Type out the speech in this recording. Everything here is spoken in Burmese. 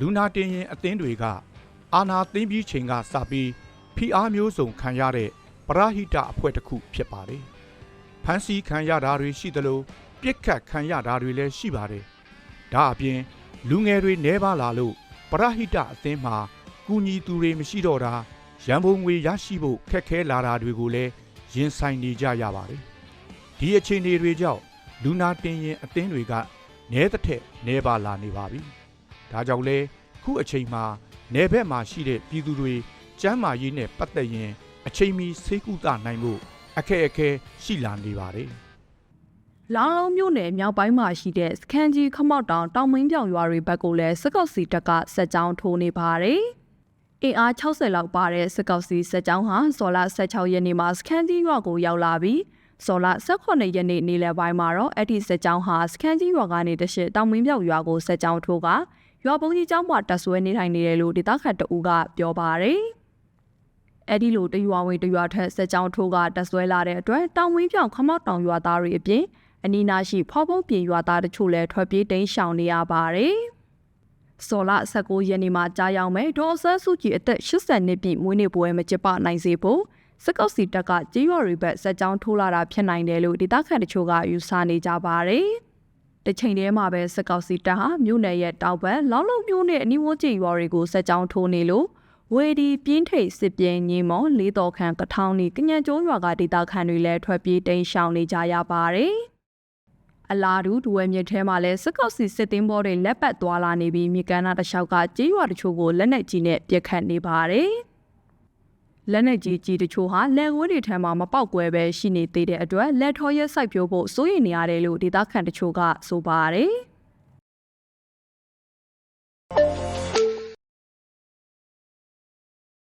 လူနာတင်ရင်အသင်းတွေကအာနာသိမ့်ပြီးချိန်ကစပြီးဖိအားမျိုးစုံခံရတဲ့ပရဟိတအဖွဲ့တစ်ခုဖြစ်ပါတယ်။ဖန်စီခံရတာတွေရှိသလိုပြစ်ခတ်ခံရတာတွေလည်းရှိပါတယ်။ဒါအပြင်လူငယ်တွေနှဲပါလာလို့ပရဟိတအသင်းမှာကူညီသူတွေမရှိတော့တာရန်ပုံငွေရရှိဖို့ခက်ခဲလာတာတွေကိုလည်းရင်ဆိုင်နေကြရပါတယ်။ဒီအခြေအနေတွေကြောင့်လူနာတင်ရင်အသင်းတွေကနဲတစ်ထက်နဲပါလာနေပါပြီ။ ဒါကြောင့်လဲခုအချိန်မှာနယ်ဘက်မှာရှိတဲ့ပြည်သူတွေကျန်းမာရေးနဲ့ပတ်သက်ရင် အချိန်မီဆေးကုသနိုင်မှုအခက်အခဲရှိလာနေပါတယ်။လောင်လုံးမြို့နယ်မြောက်ပိုင်းမှာရှိတဲ့စခန်းကြီးခမောက်တောင်တောင်မင်းပြောင်ရွာတွေဘက်ကိုလည်းစစ်ကောက်စီတပ်ကစက်ကြောင်းထိုးနေပါတယ်။အင်အား60လောက်ပါတဲ့စစ်ကောက်စီစက်ကြောင်းဟာဇော်လ16ရက်နေ့မှာစခန်းကြီးရွာကိုရောက်လာပြီးဇော်လ18ရက်နေ့နေ့လယ်ပိုင်းမှာတော့အဲ့ဒီစက်ကြောင်းဟာစခန်းကြီးရွာကနေတရှစ်တောင်မင်းပြောင်ရွာကိုစက်ကြောင်းထိုးက ရွာပုံကြီးကျောင်းမှာတက်ဆွဲနေထိုင်နေတယ်လို့ဒေသခံတအူးကပြောပါတယ်။အဲ့ဒီလိုတရွာဝင်တရွာထက်စက်ကြောင်းထိုးကတက်ဆွဲလာတဲ့အတွက်တောင်ဝင်းပြောင်ခမောက်တောင်ရွာသားတွေအပြင်အနီးနားရှိဖောက်ဖုံးပြင်ရွာသားတချို့လည်းထွက်ပြေးတိမ်းရှောင်နေရပါတယ်။စော်လ19ရက်နေ့မှာကြားရောက်မဲ့ဒေါ်ဆန်းစုကြည်အသက်80နှစ်ပြည့်မွေးနေ့ပွဲမကျင်းပနိုင်စေဖို့စက်ကောက်စီတပ်ကကြေးရွာတွေဘက်စက်ကြောင်းထိုးလာတာဖြစ်နိုင်တယ်လို့ဒေသခံတချို့ကယူဆနေကြပါတယ်။ တစ်ချိန်တည်းမှာပဲစက်ကောက်စီတပ်ဟာမြို့နယ်ရဲ့တောင်ဘက်လောင်းလုံးမြို့နယ်အနီးဝန်းကျင်ရွာတွေကိုစက်ကြောင်းထိုးနေလို့ဝေဒီပြင်းထိတ်စစ်ပြင်းညီမော်လေးတော်ခန့်ကထောင်နီကညံကျုံးရွာကဒေတာခန်တွေလည်းထွက်ပြေးတိမ်းရှောင်နေကြရပါတယ်။အလာဒူဒူဝဲမြစ်ထဲမှာလည်းစစ်ကောက်စီစစ်တင်းဘောတွေလက်ပတ်သွားလာနေပြီးမြေကမ်းနားတစ်လျှောက်ကကြေးရွာတချို့ကိုလက်နက်ကြီးနဲ့ပြစ်ခတ်နေပါတယ်။ လက်နက်ကြီးကြီးတချို့ဟာလက်ဝဲတွေထဲမှာမပေါက်ကွဲပဲရှိနေသေးတဲ့အတွက်လက်ထော်ရဲစိုက်ပျိုးဖို့စိုးရိမ်နေရတယ်လို့ဒေတာခန်တချို့ကဆိုပါတယ်။